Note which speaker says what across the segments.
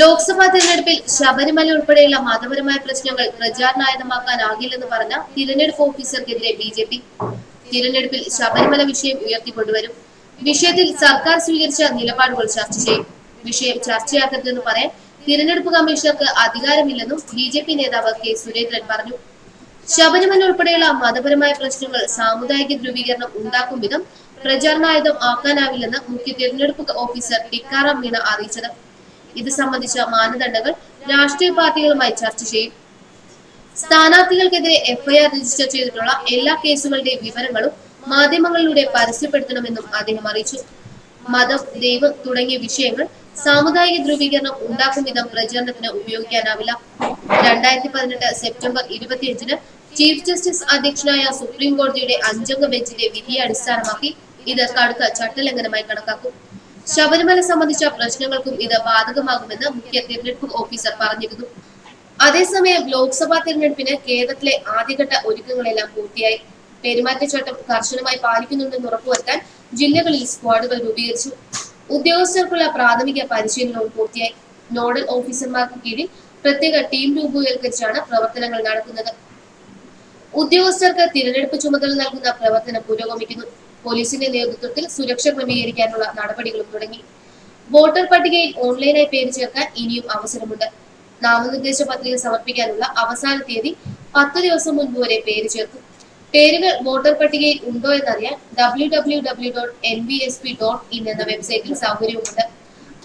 Speaker 1: ലോക്സഭാ തെരഞ്ഞെടുപ്പിൽ ശബരിമല ഉൾപ്പെടെയുള്ള മതപരമായ പ്രശ്നങ്ങൾ പ്രചാരണായുധമാക്കാനാകില്ലെന്ന് പറഞ്ഞ തിരഞ്ഞെടുപ്പ് ഓഫീസർക്കെതിരെ ബി ജെ പി തിരഞ്ഞെടുപ്പിൽ ശബരിമല വിഷയം ഉയർത്തിക്കൊണ്ടുവരും വിഷയത്തിൽ സർക്കാർ സ്വീകരിച്ച നിലപാടുകൾ ചർച്ച ചെയ്യും വിഷയം ചർച്ചയാക്കരുതെന്ന് പറയാൻ തിരഞ്ഞെടുപ്പ് കമ്മീഷണർക്ക് അധികാരമില്ലെന്നും ബി ജെ പി നേതാവ് കെ സുരേന്ദ്രൻ പറഞ്ഞു ശബരിമല ഉൾപ്പെടെയുള്ള മതപരമായ പ്രശ്നങ്ങൾ സാമുദായിക ധ്രുവീകരണം ഉണ്ടാക്കും വിധം പ്രചാരണായുധം ആക്കാനാവില്ലെന്ന് മുഖ്യ തിരഞ്ഞെടുപ്പ് ഓഫീസർ ടിക്കാറാം മീണ അറിയിച്ചത് ഇത് സംബന്ധിച്ച മാനദണ്ഡങ്ങൾ രാഷ്ട്രീയ പാർട്ടികളുമായി ചർച്ച ചെയ്യും സ്ഥാനാർത്ഥികൾക്കെതിരെ എഫ്ഐആർ രജിസ്റ്റർ ചെയ്തിട്ടുള്ള എല്ലാ കേസുകളുടെ വിവരങ്ങളും മാധ്യമങ്ങളിലൂടെ പരസ്യപ്പെടുത്തണമെന്നും അദ്ദേഹം അറിയിച്ചു മതം ദൈവം തുടങ്ങിയ വിഷയങ്ങൾ സാമുദായിക ധ്രുവീകരണം ഉണ്ടാക്കും വിധം പ്രചരണത്തിന് ഉപയോഗിക്കാനാവില്ല രണ്ടായിരത്തി പതിനെട്ട് സെപ്റ്റംബർ ഇരുപത്തിയഞ്ചിന് ചീഫ് ജസ്റ്റിസ് അധ്യക്ഷനായ സുപ്രീം കോടതിയുടെ അഞ്ചംഗ ബെഞ്ചിന്റെ വിധിയെ അടിസ്ഥാനമാക്കി ഇത് കടുത്ത ചട്ടലംഘനമായി കണക്കാക്കും ശബരിമല സംബന്ധിച്ച പ്രശ്നങ്ങൾക്കും ഇത് ബാധകമാകുമെന്ന് മുഖ്യ തിരഞ്ഞെടുപ്പ് ഓഫീസർ പറഞ്ഞിരുന്നു അതേസമയം ലോക്സഭാ തിരഞ്ഞെടുപ്പിന് കേരളത്തിലെ ആദ്യഘട്ട ഒരുക്കങ്ങളെല്ലാം പൂർത്തിയായി പെരുമാറ്റച്ചട്ടം കർശനമായി പാലിക്കുന്നുണ്ടെന്ന് ഉറപ്പുവരുത്താൻ ജില്ലകളിൽ സ്ക്വാഡുകൾ രൂപീകരിച്ചു ഉദ്യോഗസ്ഥർക്കുള്ള പ്രാഥമിക പരിശീലനവും പൂർത്തിയായി നോഡൽ ഓഫീസർമാർക്ക് കീഴിൽ പ്രത്യേക ടീം രൂപീകരിച്ചാണ് പ്രവർത്തനങ്ങൾ നടക്കുന്നത് ഉദ്യോഗസ്ഥർക്ക് തിരഞ്ഞെടുപ്പ് ചുമതല നൽകുന്ന പ്രവർത്തനം പുരോഗമിക്കുന്നു പോലീസിന്റെ നേതൃത്വത്തിൽ സുരക്ഷ ക്രമീകരിക്കാനുള്ള നടപടികളും തുടങ്ങി വോട്ടർ പട്ടികയിൽ ഓൺലൈനായി പേര് ചേർക്കാൻ ഇനിയും അവസരമുണ്ട് നാമനിർദ്ദേശ പത്രിക സമർപ്പിക്കാനുള്ള അവസാന തീയതി പത്ത് ദിവസം മുൻപ് വരെ പേര് ചേർത്തു പേരുകൾ വോട്ടർ പട്ടികയിൽ ഉണ്ടോ എന്നറിയാൻ W W W dot N B S P dot in എന്ന വെബ്സൈറ്റിൽ സൗകര്യമുണ്ട്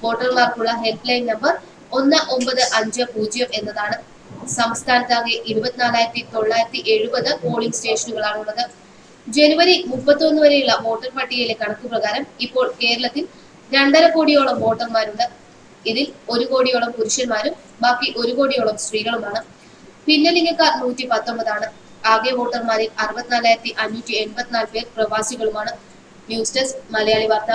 Speaker 1: വോട്ടർമാർക്കുള്ള ഹെൽപ്പ് ലൈൻ നമ്പർ ഒന്ന് ഒമ്പത് അഞ്ച് പൂജ്യം എന്നതാണ് സംസ്ഥാനത്താകെ ഇരുപത്തിനാലായിരത്തി തൊള്ളായിരത്തി എഴുപത് പോളിംഗ് സ്റ്റേഷനുകളാണുള്ളത് ജനുവരി മുപ്പത്തൊന്ന് വരെയുള്ള വോട്ടർ പട്ടികയിലെ കണക്ക് പ്രകാരം ഇപ്പോൾ കേരളത്തിൽ രണ്ടര കോടിയോളം വോട്ടർമാരുണ്ട് ഇതിൽ ഒരു കോടിയോളം പുരുഷന്മാരും ബാക്കി ഒരു കോടിയോളം സ്ത്രീകളുമാണ് ഭിന്നലിംഗക്കാർ നൂറ്റി പത്തൊമ്പതാണ് ആകെ വോട്ടർമാരിൽ അറുപത്തിനാലായിരത്തി അഞ്ഞൂറ്റി എൺപത്തിനാല് പേർ പ്രവാസികളുമാണ് ന്യൂസ് ഡെസ്ക് മലയാളി വാർത്ത